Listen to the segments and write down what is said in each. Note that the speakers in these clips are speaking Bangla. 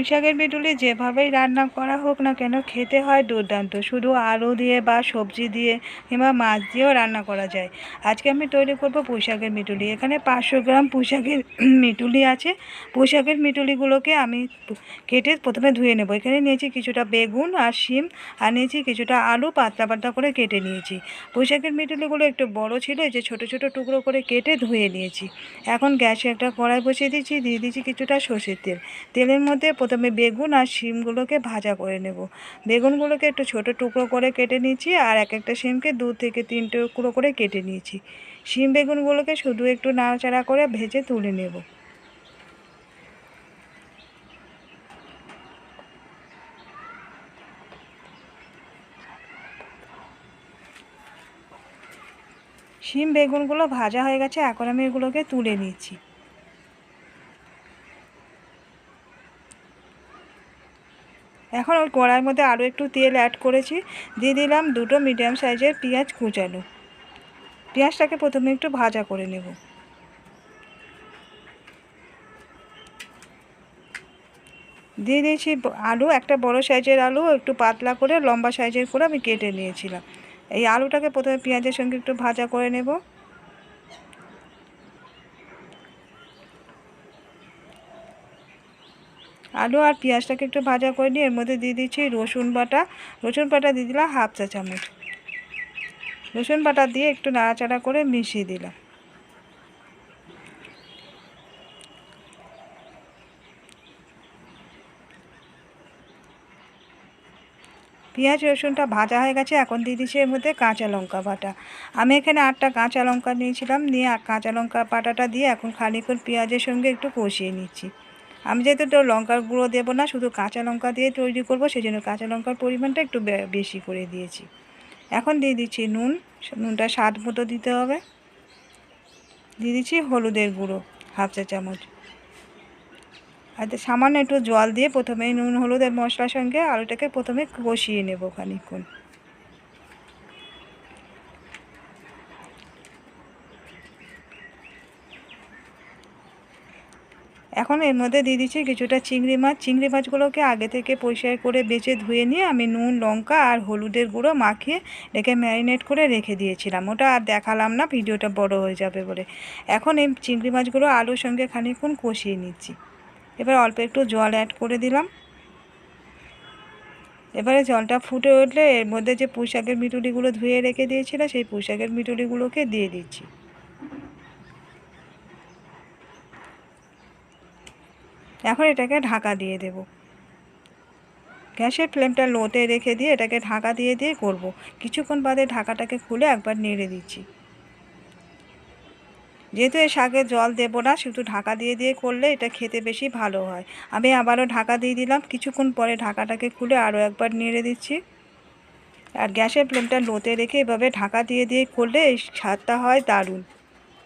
পুঁই শাকের বিটুলি যেভাবেই রান্না করা হোক না কেন খেতে হয় দুর্দান্ত। শুধু আলু দিয়ে বা সবজি দিয়ে কিংবা মাছ দিয়েও রান্না করা যায়। আজকে আমি তৈরি করব পুঁই শাকের মিটুলি। এখানে পাঁচশো গ্রাম পুঁই শাকের মিটুলি আছে। পুঁই শাকের মিটুলিগুলোকে আমি কেটে প্রথমে ধুয়ে নেব। এখানে নিয়েছি কিছুটা বেগুন আর শিম আর নিয়েছি কিছুটা আলু পাতলা পাতলা করে কেটে নিয়েছি। পুঁই শাকের মিটুলিগুলো একটু বড় ছিল যে ছোটো ছোটো টুকরো করে কেটে ধুয়ে নিয়েছি। এখন গ্যাসে একটা কড়াই বসিয়ে দিচ্ছি, দিয়ে দিচ্ছি কিছুটা সর্ষের তেল। তেলের মধ্যে প্রথমে বেগুন আর শিমগুলোকে ভাজা করে নেব। বেগুনগুলোকে একটু ছোট টুকরো করে কেটে নিয়েছি আর এক একটা শিমকে দু থেকে তিন টুকরো করে কেটে নিয়েছি। শিম বেগুনগুলোকে শুধু একটু নাড়াচাড়া করে ভেজে তুলে নেব। শিম বেগুনগুলো ভাজা হয়ে গেছে, এখন আমি এগুলোকে তুলে নিচ্ছি। এখন ওই কড়াইয়ের মধ্যে আরও একটু তেল অ্যাড করেছি। দিয়ে দিলাম দুটো মিডিয়াম সাইজের পেঁয়াজ কুচানো। পেঁয়াজটাকে প্রথমে একটু ভাজা করে নেব। দিয়ে দিয়েছি আলু, একটা বড় সাইজের আলু, একটু পাতলা করে লম্বা সাইজের করে আমি কেটে নিয়েছিলাম। এই আলুটাকে প্রথমে পেঁয়াজের সঙ্গে একটু ভাজা করে নেব। আলু আর পেঁয়াজটাকে একটু ভাজা করে নিয়ে এর মধ্যে দিয়ে দিচ্ছি রসুন বাটা। রসুন বাটা দিয়ে দিলাম হাফ চা চামচ। রসুন বাটা দিয়ে একটু নাড়াচাড়া করে মিশিয়ে দিলাম। পেঁয়াজ, রসুনটা ভাজা হয়ে গেছে, এখন দিয়ে দিচ্ছি এর মধ্যে কাঁচা লঙ্কা বাটা। আমি এখানে আটটা কাঁচা লঙ্কা নিয়েছিলাম, নিয়ে কাঁচা লঙ্কা বাটাটা দিয়ে এখন খানিক্ষণ পেঁয়াজের সঙ্গে একটু কষিয়ে নিচ্ছি। আমি যেহেতু তো লঙ্কার গুঁড়ো দেবো না, শুধু কাঁচা লঙ্কা দিয়ে তৈরি করব সেই জন্য কাঁচা লঙ্কার পরিমাণটা একটু বেশি করে দিয়েছি। এখন দিয়ে দিচ্ছি নুন নুনটা স্বাদ মতো দিতে হবে। দিয়ে দিচ্ছি হলুদের গুঁড়ো, হাফ চা চামচ। আর সামান্য একটু জল দিয়ে প্রথমে নুন হলুদের মশলার সঙ্গে আলুটাকে প্রথমে কষিয়ে নেব খানিক্ষণ এখন এর মধ্যে দিয়ে দিচ্ছি কিছুটা চিংড়ি মাছ। চিংড়ি মাছগুলোকে আগে থেকে পরিষ্কার করে বেছে ধুয়ে নিয়ে আমি নুন, লঙ্কা আর হলুদের গুঁড়ো মাখিয়ে রেখে ম্যারিনেট করে রেখে দিয়েছিলাম। ওটা আর দেখালাম না, ভিডিওটা বড় হয়ে যাবে বলে। এখন এই চিংড়ি মাছগুলো আলুর সঙ্গে খানিক্ষণ কষিয়ে নিচ্ছি। এবার অল্প একটু জল অ্যাড করে দিলাম। এবারে জলটা ফুটে উঠলে এর মধ্যে যে পুঁশাকের মিটুলিগুলো ধুয়ে রেখে দিয়েছিল সেই পুঁশাকের মিটুলিগুলোকে দিয়ে দিচ্ছি। এখন এটাকে ঢাকা দিয়ে দেব। গ্যাসের ফ্লেমটা লোতে রেখে দিয়ে এটাকে ঢাকা দিয়ে দিয়ে করব। কিছুক্ষণ বাদে ঢাকাটাকে খুলে একবার নেড়ে দিচ্ছি। যেহেতু এই শাকে জল দেবো না, শুধু ঢাকা দিয়ে দিয়ে করলে এটা খেতে বেশি ভালো হয়। আমি আবারও ঢাকা দিয়ে দিলাম। কিছুক্ষণ পরে ঢাকাটাকে খুলে আরও একবার নেড়ে দিচ্ছি। আর গ্যাসের ফ্লেমটা লোতে রেখে এভাবে ঢাকা দিয়ে দিয়ে করলে এই স্বাদটা হয় দারুণ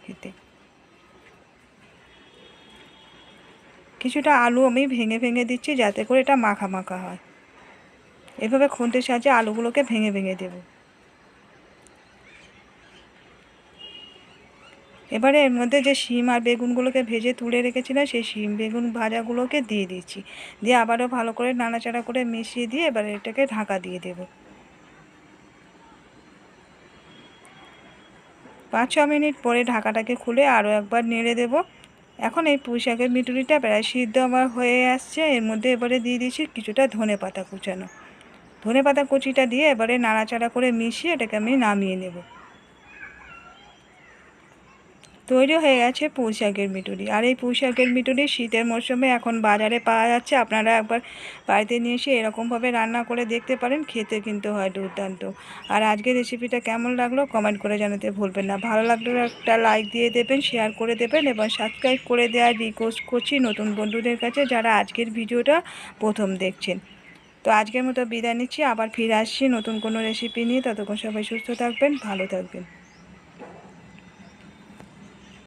খেতে। কিছুটা আলু আমি ভেঙে ভেঙে দিচ্ছি যাতে করে এটা মাখা মাখা হয়। এভাবে খুন্তির সাহায্যে আলুগুলোকে ভেঙে ভেঙে দেব। এবারে এর মধ্যে যে শিম আর বেগুনগুলোকে ভেজে তুলে রেখেছিলাম, সেই শিম বেগুন ভাজাগুলোকে দিয়ে দিচ্ছি। দিয়ে আবারও ভালো করে নাড়াচাড়া করে মিশিয়ে দিয়ে এবারে এটাকে ঢাকা দিয়ে দেব। পাঁচ ছ মিনিট পরে ঢাকাটাকে খুলে আরও একবার নেড়ে দেবো। এখন এই পুঁই শাকের মিটুরিটা প্রায় সিদ্ধ আমার হয়ে আসছে। এর মধ্যে এবারে দিয়ে দিয়েছি কিছুটা ধনে পাতা কুচানো। ধনে পাতা কুচিটা দিয়ে এবারে নাড়াচাড়া করে মিশিয়ে এটাকে আমি নামিয়ে নেব। তৈরি হয়ে গেছে পুঁই মিটুরি। আর এই পুঁই মিটুরি শীতের মরশুমে এখন বাজারে পাওয়া যাচ্ছে। আপনারা একবার বাড়িতে নিয়ে এসে এরকমভাবে রান্না করে দেখতে পারেন, খেতে কিন্তু হয় দুর্দান্ত। আর আজকের রেসিপিটা কেমন লাগল কমেন্ট করে জানাতে ভুলবেন না। ভালো লাগলে একটা লাইক দিয়ে দেবেন শেয়ার করে দেবেন এবং সাবস্ক্রাইব করে দেওয়ার রিকোয়েস্ট করছি নতুন বন্ধুদের কাছে যারা আজকের ভিডিওটা প্রথম দেখছেন। তো আজকের মতো বিদায় নিচ্ছি। আবার ফিরে আসছি নতুন কোনো রেসিপি নিয়ে। ততক্ষণ সবাই সুস্থ থাকবেন, ভালো থাকবেন।